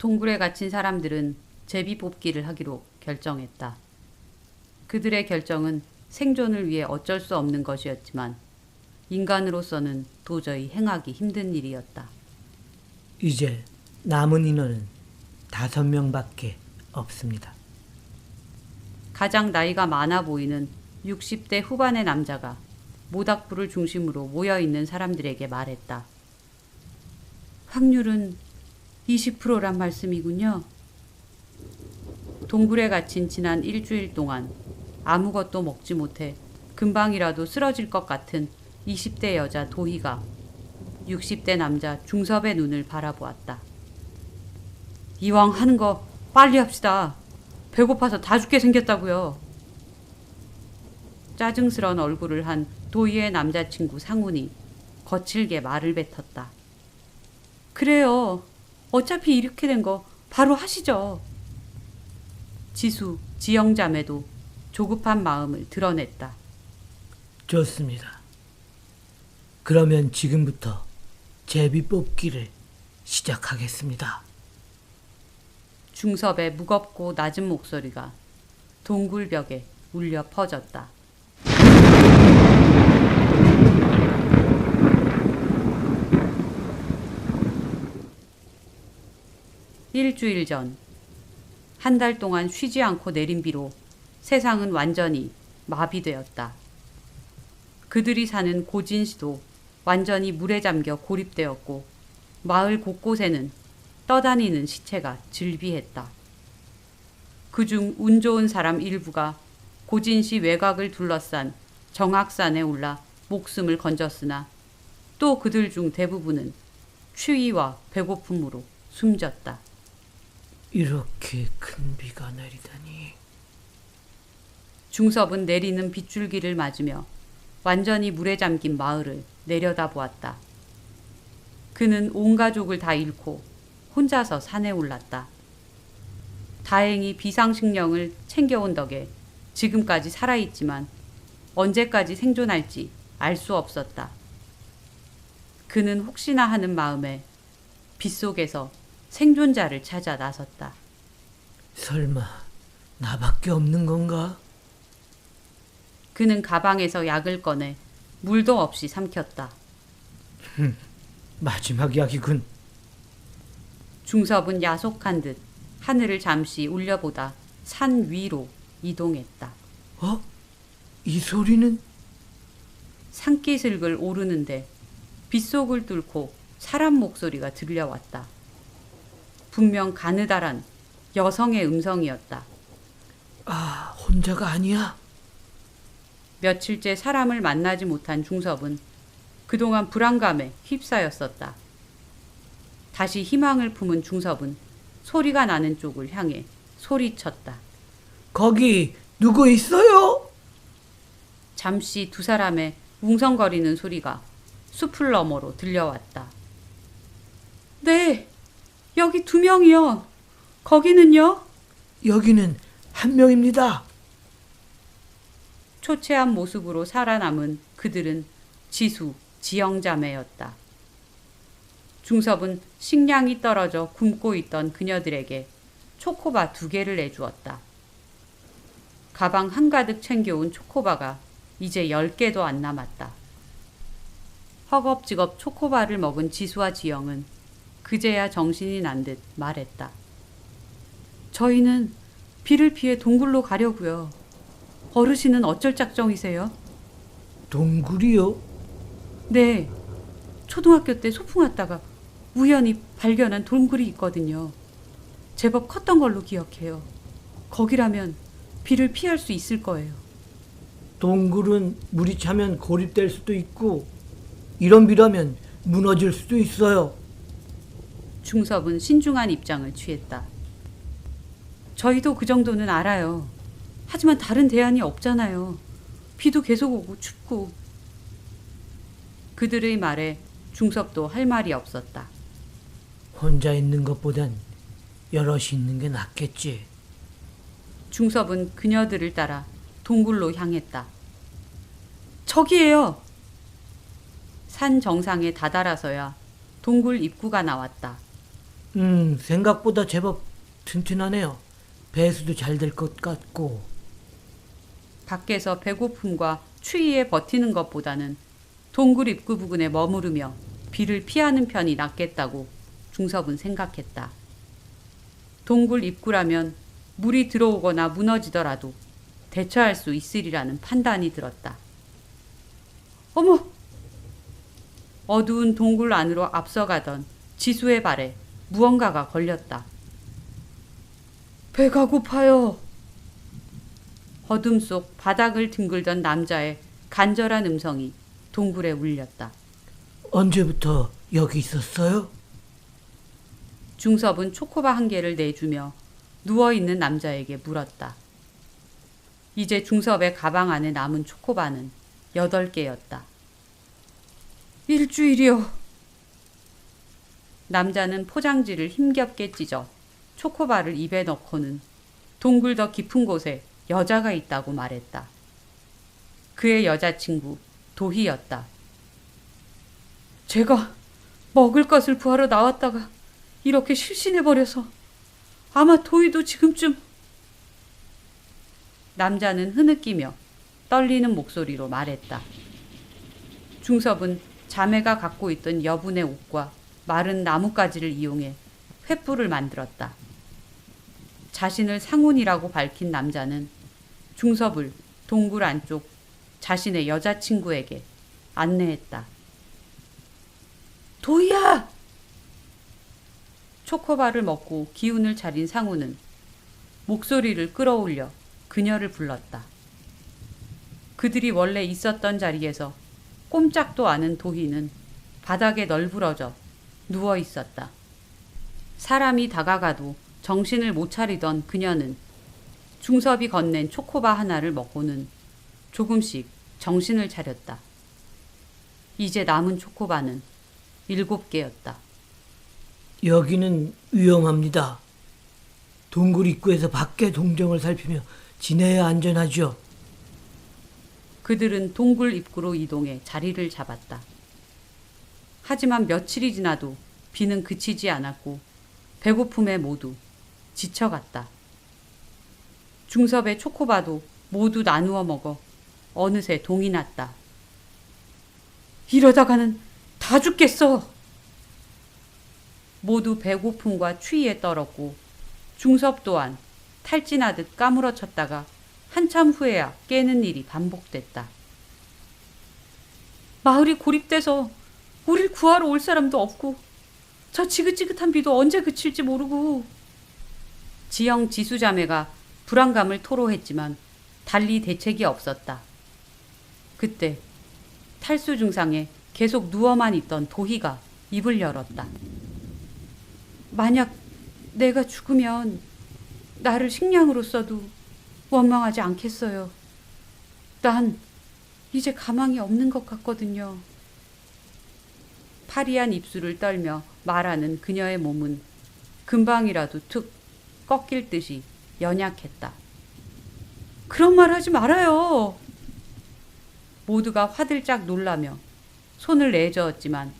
동굴에 갇힌 사람들은 제비 뽑기를 하기로 결정했다. 그들의 결정은 생존을 위해 어쩔 수 없는 것이었지만 인간으로서는 도저히 행하기 힘든 일이었다. 이제 남은 인원은 다섯 명밖에 없습니다. 가장 나이가 많아 보이는 60대 후반의 남자가 모닥불을 중심으로 모여 있는 사람들에게 말했다. 확률은 20%란 말씀이군요. 동굴에 갇힌 지난 일주일 동안 아무것도 먹지 못해 금방이라도 쓰러질 것 같은 20대 여자 도희가 60대 남자 중섭의 눈을 바라보았다. 이왕 하는 거 빨리 합시다. 배고파서 다 죽게 생겼다고요. 짜증스런 얼굴을 한 도희의 남자친구 상훈이 거칠게 말을 뱉었다. 그래요. 어차피 이렇게 된 거 바로 하시죠. 지수, 지영 자매도 조급한 마음을 드러냈다. 좋습니다. 그러면 지금부터 제비 뽑기를 시작하겠습니다. 중섭의 무겁고 낮은 목소리가 동굴벽에 울려 퍼졌다. 일주일 전, 한 달 동안 쉬지 않고 내린 비로 세상은 완전히 마비되었다. 그들이 사는 고진시도 완전히 물에 잠겨 고립되었고, 마을 곳곳에는 떠다니는 시체가 즐비했다. 그중 운 좋은 사람 일부가 고진시 외곽을 둘러싼 정악산에 올라 목숨을 건졌으나 또 그들 중 대부분은 추위와 배고픔으로 숨졌다. 이렇게 큰 비가 내리다니. 중섭은 내리는 빗줄기를 맞으며 완전히 물에 잠긴 마을을 내려다보았다. 그는 온 가족을 다 잃고 혼자서 산에 올랐다. 다행히 비상식량을 챙겨온 덕에 지금까지 살아있지만 언제까지 생존할지 알 수 없었다. 그는 혹시나 하는 마음에 빗속에서 생존자를 찾아 나섰다. 설마 나밖에 없는 건가? 그는 가방에서 약을 꺼내 물도 없이 삼켰다. 마지막 약이군. 중섭은 야속한 듯 하늘을 잠시 울려보다 산 위로 이동했다. 어? 이 소리는 산기슭을 오르는데 빗속을 뚫고 사람 목소리가 들려왔다. 분명 가느다란 여성의 음성이었다. 아 혼자가 아니야. 며칠째 사람을 만나지 못한 중섭은 그동안 불안감에 휩싸였었다. 다시 희망을 품은 중섭은 소리가 나는 쪽을 향해 소리쳤다. 거기 누구 있어요? 잠시 두 사람의 웅성거리는 소리가 숲을 너머로 들려왔다. 네, 여기 두 명이요. 거기는요? 여기는 한 명입니다. 초췌한 모습으로 살아남은 그들은 지수, 지영 자매였다. 중섭은 식량이 떨어져 굶고 있던 그녀들에게 초코바 두 개를 내주었다. 가방 한가득 챙겨온 초코바가 이제 열 개도 안 남았다. 허겁지겁 초코바를 먹은 지수와 지영은 그제야 정신이 난 듯 말했다. 저희는 비를 피해 동굴로 가려고요. 어르신은 어쩔 작정이세요? 동굴이요? 네. 초등학교 때 소풍 왔다가 우연히 발견한 동굴이 있거든요. 제법 컸던 걸로 기억해요. 거기라면 비를 피할 수 있을 거예요. 동굴은 물이 차면 고립될 수도 있고 이런 비라면 무너질 수도 있어요. 중섭은 신중한 입장을 취했다. 저희도 그 정도는 알아요. 하지만 다른 대안이 없잖아요. 비도 계속 오고 춥고. 그들의 말에 중섭도 할 말이 없었다. 혼자 있는 것보단 여럿이 있는 게 낫겠지. 중섭은 그녀들을 따라 동굴로 향했다. 저기에요. 산 정상에 다다라서야 동굴 입구가 나왔다. 음, 생각보다 제법 튼튼하네요. 배수도 잘 될 것 같고. 밖에서 배고픔과 추위에 버티는 것보다는 동굴 입구 부근에 머무르며 비를 피하는 편이 낫겠다고 중섭은 생각했다. 동굴 입구라면 물이 들어오거나 무너지더라도 대처할 수 있으리라는 판단이 들었다. 어머! 어두운 동굴 안으로 앞서가던 지수의 발에 무언가가 걸렸다. 배가 고파요. 어둠 속 바닥을 뒹굴던 남자의 간절한 음성이 동굴에 울렸다. 언제부터 여기 있었어요? 중섭은 초코바 한 개를 내주며 누워있는 남자에게 물었다. 이제 중섭의 가방 안에 남은 초코바는 여덟 개였다. 일주일이요. 남자는 포장지를 힘겹게 찢어 초코바를 입에 넣고는 동굴 더 깊은 곳에 여자가 있다고 말했다. 그의 여자친구 도희였다. 제가 먹을 것을 구하러 나왔다가 이렇게 실신해버려서 아마 도희도 지금쯤 남자는 흐느끼며 떨리는 목소리로 말했다. 중섭은 자매가 갖고 있던 여분의 옷과 마른 나뭇가지를 이용해 횃불을 만들었다. 자신을 상훈이라고 밝힌 남자는 중섭을 동굴 안쪽 자신의 여자친구에게 안내했다. 도희야! 초코바를 먹고 기운을 차린 상우는 목소리를 끌어올려 그녀를 불렀다. 그들이 원래 있었던 자리에서 꼼짝도 않은 도희는 바닥에 널브러져 누워 있었다. 사람이 다가가도 정신을 못 차리던 그녀는 중섭이 건넨 초코바 하나를 먹고는 조금씩 정신을 차렸다. 이제 남은 초코바는 일곱 개였다. 여기는 위험합니다. 동굴 입구에서 밖의 동정을 살피며 지내야 안전하죠. 그들은 동굴 입구로 이동해 자리를 잡았다. 하지만 며칠이 지나도 비는 그치지 않았고 배고픔에 모두 지쳐갔다. 중섭의 초코바도 모두 나누어 먹어 어느새 동이 났다. 이러다가는 다 죽겠어. 모두 배고픔과 추위에 떨었고 중섭 또한 탈진하듯 까무러쳤다가 한참 후에야 깨는 일이 반복됐다. 마을이 고립돼서 우릴 구하러 올 사람도 없고 저 지긋지긋한 비도 언제 그칠지 모르고 지영 지수 자매가 불안감을 토로했지만 달리 대책이 없었다. 그때 탈수 증상에 계속 누워만 있던 도희가 입을 열었다. 만약 내가 죽으면 나를 식량으로 써도 원망하지 않겠어요. 난 이제 가망이 없는 것 같거든요. 파리한 입술을 떨며 말하는 그녀의 몸은 금방이라도 툭 꺾일 듯이 연약했다. 그런 말 하지 말아요. 모두가 화들짝 놀라며 손을 내저었지만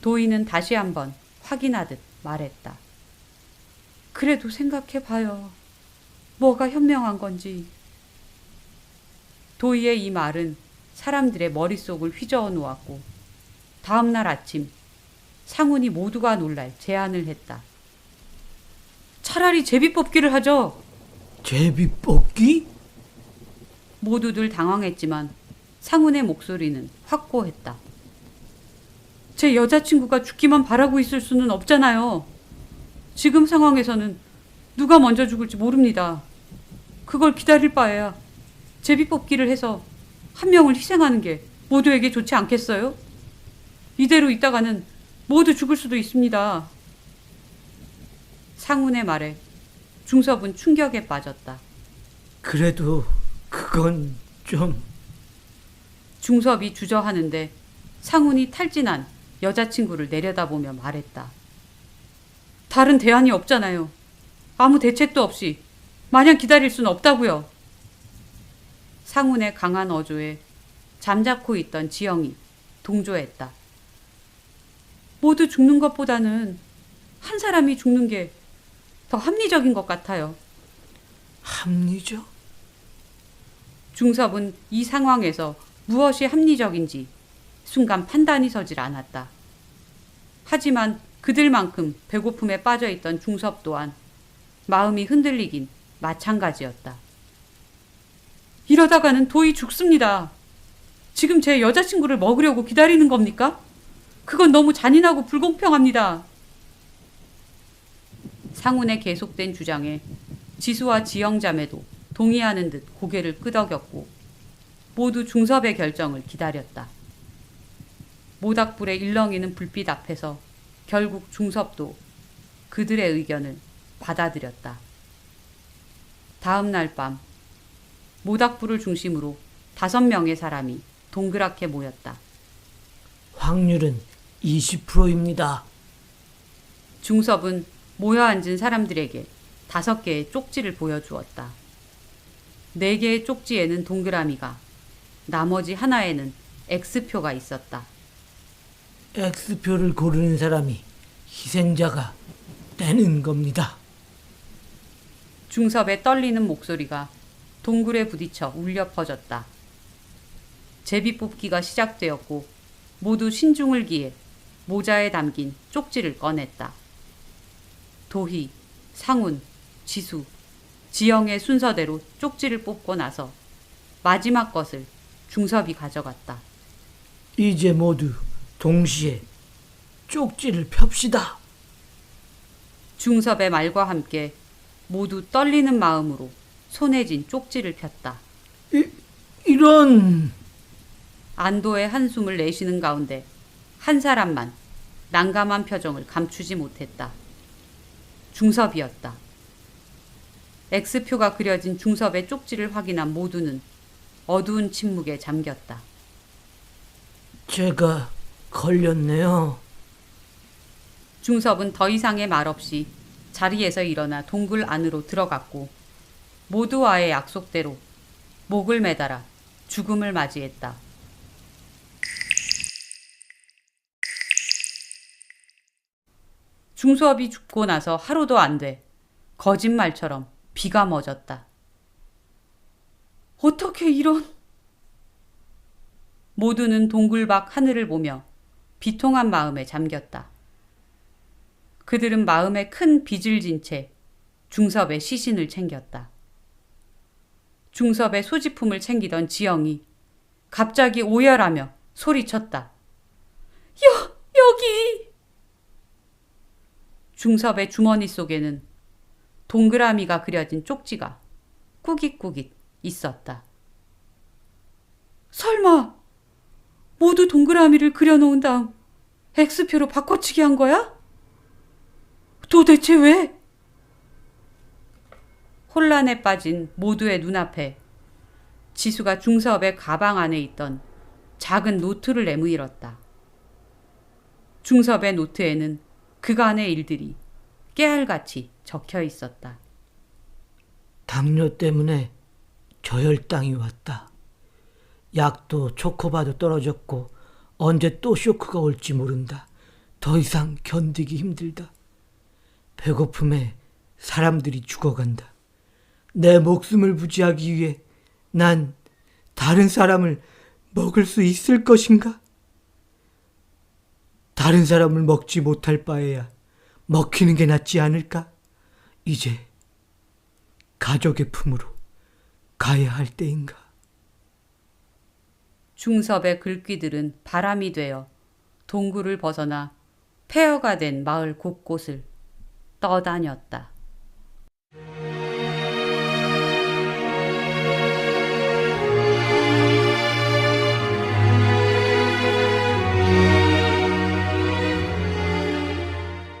도희는 다시 한번 확인하듯 말했다. 그래도 생각해 봐요. 뭐가 현명한 건지. 도희의 이 말은 사람들의 머릿속을 휘저어 놓았고 다음 날 아침 상훈이 모두가 놀랄 제안을 했다. 차라리 제비 뽑기를 하죠. 제비 뽑기? 모두들 당황했지만 상훈의 목소리는 확고했다. 제 여자친구가 죽기만 바라고 있을 수는 없잖아요. 지금 상황에서는 누가 먼저 죽을지 모릅니다. 그걸 기다릴 바에야 제비 뽑기를 해서 한 명을 희생하는 게 모두에게 좋지 않겠어요? 이대로 있다가는 모두 죽을 수도 있습니다. 상훈의 말에 중섭은 충격에 빠졌다. 그래도 그건 좀 중섭이 주저하는데 상훈이 탈진한 여자친구를 내려다보며 말했다. 다른 대안이 없잖아요. 아무 대책도 없이 마냥 기다릴 수는 없다고요. 상훈의 강한 어조에 잠자코 있던 지영이 동조했다. 모두 죽는 것보다는 한 사람이 죽는 게 더 합리적인 것 같아요. 합리적? 중섭은 이 상황에서 무엇이 합리적인지 순간 판단이 서질 않았다. 하지만 그들만큼 배고픔에 빠져 있던 중섭 또한 마음이 흔들리긴 마찬가지였다. 이러다가는 도희 죽습니다. 지금 제 여자친구를 먹으려고 기다리는 겁니까? 그건 너무 잔인하고 불공평합니다. 상훈의 계속된 주장에 지수와 지영 자매도 동의하는 듯 고개를 끄덕였고 모두 중섭의 결정을 기다렸다. 모닥불에 일렁이는 불빛 앞에서 결국 중섭도 그들의 의견을 받아들였다. 다음 날 밤 모닥불을 중심으로 다섯 명의 사람이 동그랗게 모였다. 확률은 20%입니다. 중섭은 모여 앉은 사람들에게 다섯 개의 쪽지를 보여주었다. 네 개의 쪽지에는 동그라미가, 나머지 하나에는 X표가 있었다. X표를 고르는 사람이 희생자가 되는 겁니다. 중섭의 떨리는 목소리가 동굴에 부딪혀 울려 퍼졌다. 제비 뽑기가 시작되었고 모두 신중을 기해 모자에 담긴 쪽지를 꺼냈다. 도희, 상훈, 지수, 지영의 순서대로 쪽지를 뽑고 나서 마지막 것을 중섭이 가져갔다. 이제 모두 동시에 쪽지를 펴시다. 중섭의 말과 함께 모두 떨리는 마음으로 손에 쥔 쪽지를 폈다. 이런 안도의 한숨을 내쉬는 가운데 한 사람만 난감한 표정을 감추지 못했다. 중섭이었다. X표가 그려진 중섭의 쪽지를 확인한 모두는 어두운 침묵에 잠겼다. 제가 걸렸네요. 중섭은 더 이상의 말 없이 자리에서 일어나 동굴 안으로 들어갔고 모두와의 약속대로 목을 매달아 죽음을 맞이했다. 중수업이 죽고 나서 하루도 안 돼 거짓말처럼 비가 멎었다. 어떻게 이런? 모두는 동굴 밖 하늘을 보며 비통한 마음에 잠겼다. 그들은 마음에 큰 빚을 진 채 중섭의 시신을 챙겼다. 중섭의 소지품을 챙기던 지영이 갑자기 오열하며 소리쳤다. 여, 여기! 중섭의 주머니 속에는 동그라미가 그려진 쪽지가 꾸깃꾸깃 있었다. 설마 모두 동그라미를 그려놓은 다음 X표로 바꿔치기 한 거야? 도대체 왜? 혼란에 빠진 모두의 눈앞에 지수가 중섭의 가방 안에 있던 작은 노트를 내밀었다. 중섭의 노트에는 그간의 일들이 깨알같이 적혀 있었다. 당뇨 때문에 저혈당이 왔다. 약도 초코바도 떨어졌고 언제 또 쇼크가 올지 모른다. 더 이상 견디기 힘들다. 배고픔에 사람들이 죽어간다. 내 목숨을 부지하기 위해 난 다른 사람을 먹을 수 있을 것인가? 다른 사람을 먹지 못할 바에야 먹히는 게 낫지 않을까? 이제 가족의 품으로 가야 할 때인가? 중섭의 글귀들은 바람이 되어 동굴을 벗어나 폐허가 된 마을 곳곳을 떠다녔다.